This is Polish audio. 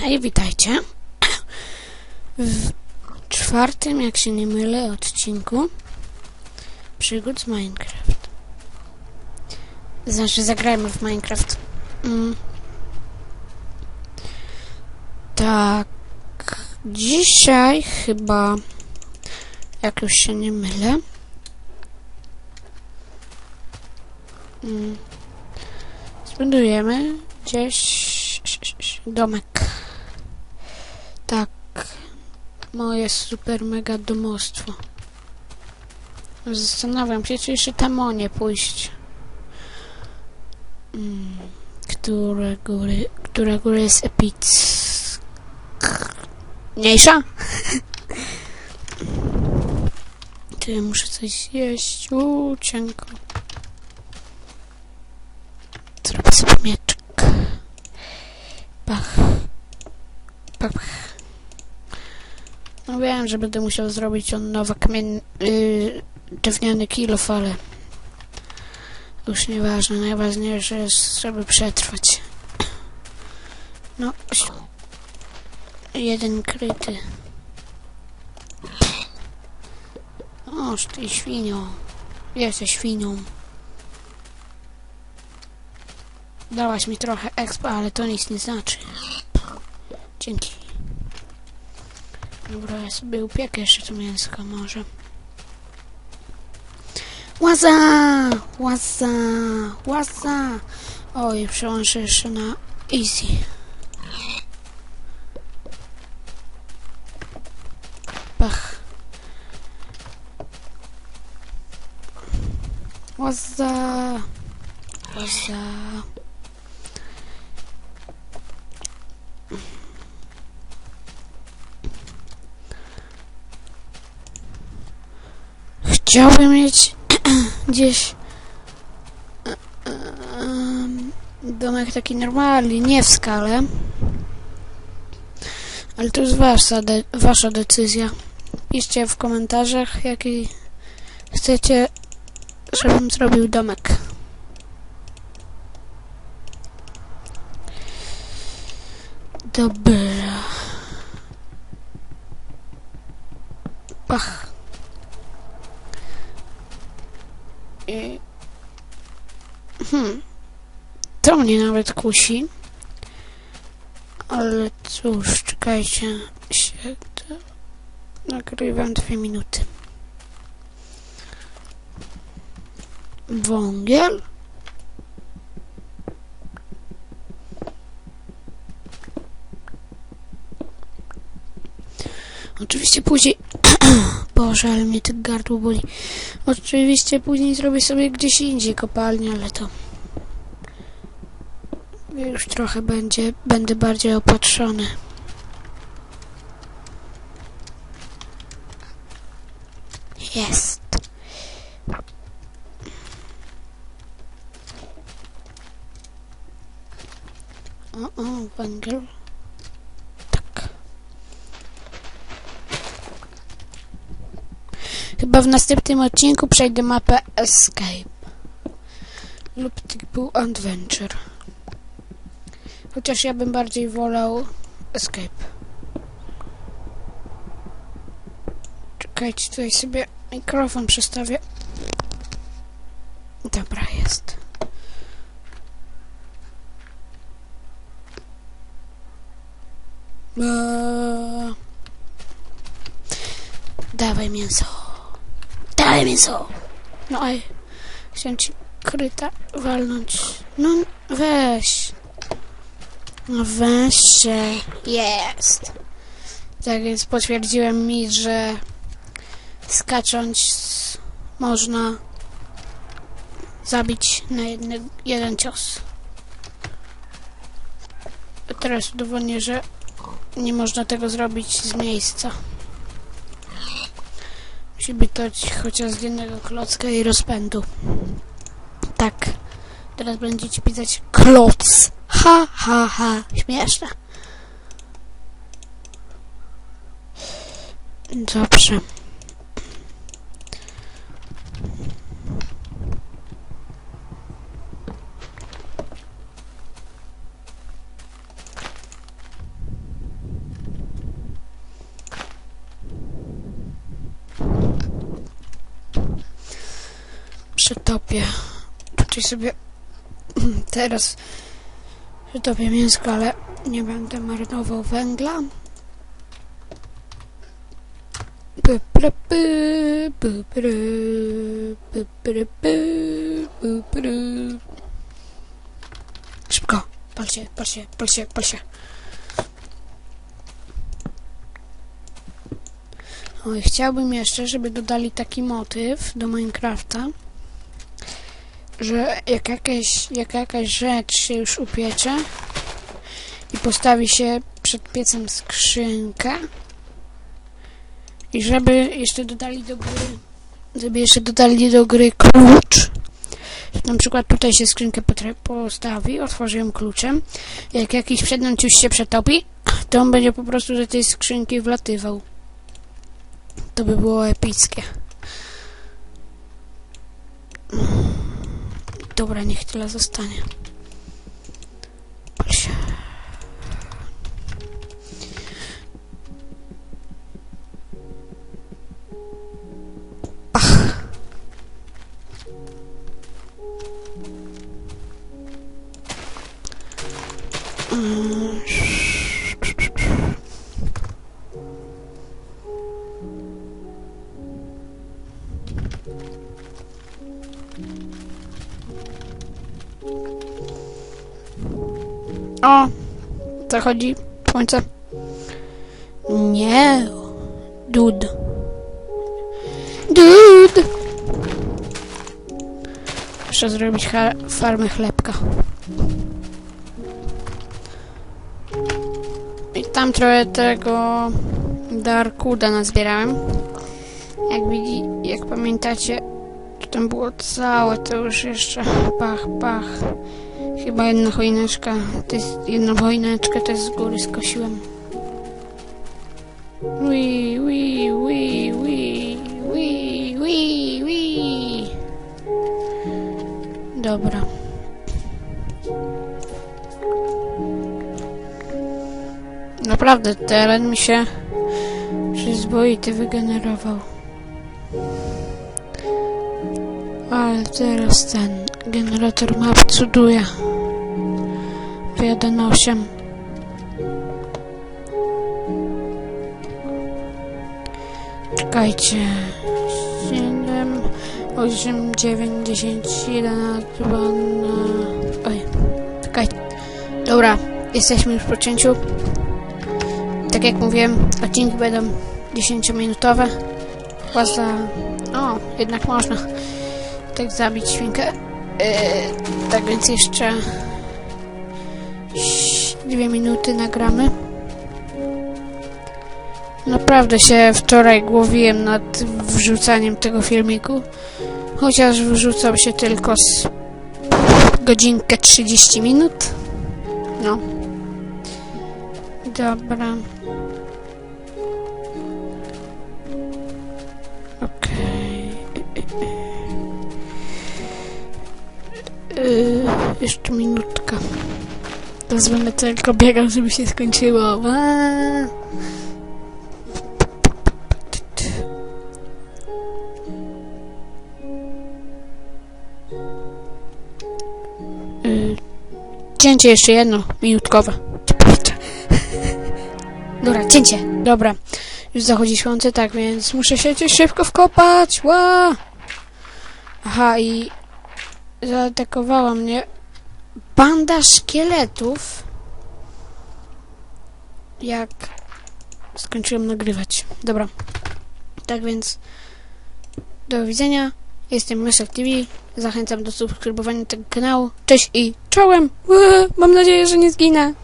Hej, witajcie. W czwartym, jak się nie mylę, odcinku przygód z Minecraft. Znaczy, zagrajmy w Minecraft. Mm. Tak. Dzisiaj chyba, jak już się nie mylę, mm, zbudujemy gdzieś domek. Tak. Moje super mega domostwo. Zastanawiam się, czy jeszcze tam nie pójść. Mm, które góry, która góra jest epicka? Mniejsza? Ty, muszę coś zjeść. Uuu, cienko. Zrobię sobie mieczek. Pach. Pach. No wiem, że będę musiał zrobić on nowy kamien... Yy, drewniany kilof, ale... Już nieważne, najważniejsze jest, żeby przetrwać. No... Jeden kryty. Oż ty świnio. Jesteś świnią. Dałaś mi trochę expa, ale to nic nie znaczy. Dzięki. Dobra, ja sobie upiekę jeszcze to mięsko może. Łaza! Łaza! Łaza! Oj, przełączę jeszcze na easy. Pach. Łaza! Łaza! Chciałbym mieć gdzieś domek taki normalny, nie w skale. Ale to jest wasza, de wasza decyzja. Piszcie w komentarzach, jaki chcecie, żebym zrobił domek. Dobra. Pach. I... Hmm. To mnie nawet kusi. Ale cóż, czekajcie. Się to... Nagrywam dwie minuty. Wągiel? Oczywiście później... Boże, ale mnie tak gardło boli. Oczywiście później zrobię sobie gdzieś indziej kopalnię, ale to... Już trochę będzie, będę bardziej opatrzony. Jest. O, węgiel. Chyba w następnym odcinku przejdę mapę Escape. Lub typu Adventure. Chociaż ja bym bardziej wolał Escape. Czekajcie, tutaj sobie mikrofon przestawię. Dobra, jest. Eee. Dawaj mięso. Mięso. No ej. Chciałem ci kryta walnąć. No weź. No weź się. Jest. Tak więc potwierdziłem mi, że skacząc można zabić na jedny, jeden cios. Teraz udowodnię, że nie można tego zrobić z miejsca. Musi być chociaż z jednego klocka i rozpędu. Tak. Teraz będziecie pisać kloc. Ha, ha, ha. Śmieszne. Dobrze. Przetopię. Tutaj sobie teraz przetopię mięsko, ale nie będę marnował węgla. Szybko, pal się, pal się, pal się, pal się. Oj, chciałbym jeszcze, żeby dodali taki motyw do Minecrafta, że jak, jakieś, jak jakaś rzecz się już upiecze i postawi się przed piecem skrzynkę i żeby jeszcze dodali do gry, żeby jeszcze dodali do gry klucz, na przykład tutaj się skrzynkę postawi, otworzy ją kluczem, jak jakiś przedmiot już się przetopi, to on będzie po prostu do tej skrzynki wlatywał. To by było epickie. Dobra, niech tyle zostanie. O! Zachodzi słońce. Nie. Dud. Dud. Muszę zrobić farmę chlebka. I tam trochę tego Darkuda nazbierałem. Jak widzi, jak pamiętacie, to tam było całe, to już jeszcze pach, pach. Chyba jedna choineczka, to jest jedną choineczkę też z góry skosiłem. Ui, ui, ui, ui, ui, ui, ui. Dobra. Naprawdę, teren mi się przyzwoity wygenerował. Ale teraz ten generator map cuduje. Na 8. Czekajcie. 7, 8, 9, 10, 11, 12. Oj, czekajcie. Dobra, jesteśmy już po cięciu. Tak jak mówiłem, odcinki będą 10-minutowe. Chyba za... O, jednak można tak zabić świnkę. Yy, tak więc jeszcze dwie minuty nagramy. Naprawdę się wczoraj głowiłem nad wrzucaniem tego filmiku. Chociaż wrzucał się tylko z godzinkę 30 minut. No. Dobra. Okej. Yy, jeszcze minutka. Teraz będę tylko biegał, żeby się skończyło. Yy, cięcie jeszcze jedno, minutkowe. Dobra, cięcie. Dobra. Już zachodzi słońce, tak więc muszę się szybko wkopać. Ła! Aha, i zaatakowała mnie banda szkieletów. Jak skończyłem nagrywać. Dobra. Tak więc do widzenia. Jestem Myszek TV. Zachęcam do subskrybowania tego kanału. Cześć i czołem! Ła! Mam nadzieję, że nie zginę.